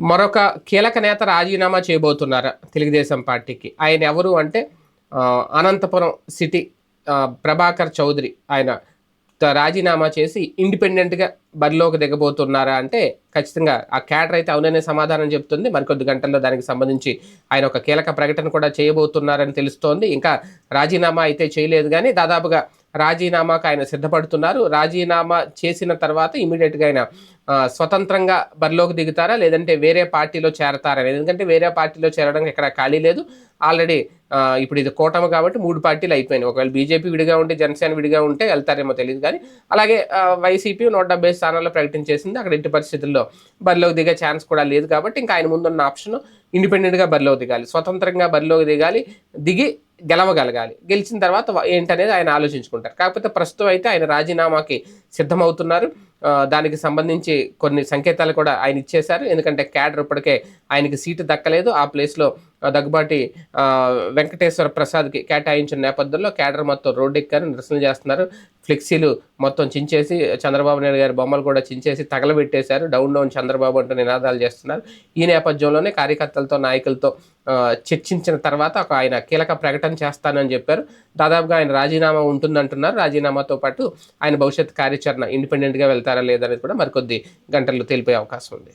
మరొక కీలక నేత రాజీనామా చేయబోతున్నారు తెలుగుదేశం పార్టీకి. ఆయన ఎవరు అంటే అనంతపురం సిటీ ప్రభాకర్ చౌదరి. ఆయన త- రాజీనామా చేసి ఇండిపెండెంట్గా బరిలోకి దిగబోతున్నారా అంటే ఖచ్చితంగా ఆ క్యాడర్ అయితే అవుననే సమాధానం చెప్తుంది. మరికొద్ది గంటల్లో దానికి సంబంధించి ఆయన ఒక కీలక ప్రకటన కూడా చేయబోతున్నారని తెలుస్తోంది. ఇంకా రాజీనామా అయితే చేయలేదు కానీ దాదాపుగా రాజీనామాకు ఆయన సిద్ధపడుతున్నారు. రాజీనామా చేసిన తర్వాత ఇమీడియట్గా ఆయన స్వతంత్రంగా బరిలోకి దిగుతారా? లేదంటే వేరే పార్టీలో చేరతారా? ఎందుకంటే వేరే పార్టీలో చేరడానికి ఇక్కడ ఖాళీ లేదు. ఆల్రెడీ ఇప్పుడు ఇది కూటమి కాబట్టి మూడు పార్టీలు అయిపోయినాయి. ఒకవేళ బీజేపీ విడిగా ఉంటే జనసేన విడిగా ఉంటే వెళ్తారేమో తెలియదు కానీ అలాగే వైసీపీ నూట డెబ్బై స్థానాల్లో ప్రకటించేసింది. అక్కడ ఇంటి పరిస్థితుల్లో బరిలోకి దిగే ఛాన్స్ కూడా లేదు కాబట్టి ఇంకా ఆయన ముందున్న ఆప్షన్ ఇండిపెండెంట్గా బరిలోకి దిగాలి. స్వతంత్రంగా బరిలోకి దిగాలి. దిగి గెలవగలగాలి. గెలిచిన తర్వాత ఏంటనేది ఆయన ఆలోచించుకుంటారు. కాకపోతే ప్రస్తుతం అయితే ఆయన రాజీనామాకి సిద్ధమవుతున్నారు. దానికి సంబంధించి కొన్ని సంకేతాలు కూడా ఆయన ఇచ్చేశారు. ఎందుకంటే క్యాడర్ ఇప్పటికే ఆయనకి సీటు దక్కలేదు. ఆ ప్లేస్లో దగ్గుబాటి వెంకటేశ్వర ప్రసాద్కి కేటాయించిన నేపథ్యంలో క్యాడర్ మొత్తం రోడ్డెక్కని నిరసన చేస్తున్నారు. ఫ్లెక్సీలు మొత్తం చించేసి చంద్రబాబు నాయుడు గారి బొమ్మలు కూడా చించేసి తగలబెట్టేశారు. డౌన్ డౌన్ చంద్రబాబు అంటూ నినాదాలు చేస్తున్నారు. ఈ నేపథ్యంలోనే కార్యకర్తలతో నాయకులతో చర్చించిన తర్వాత ఒక ఆయన కీలక ప్రకటన చేస్తానని చెప్పారు. దాదాపుగా ఆయన రాజీనామా ఉంటుందంటున్నారు. రాజీనామాతో పాటు ఆయన భవిష్యత్ కార్యాచరణ ఇండిపెండెంట్గా వెళ్తారా లేదనేది కూడా మరికొద్ది గంటల్లో తెలిపే అవకాశం ఉంది.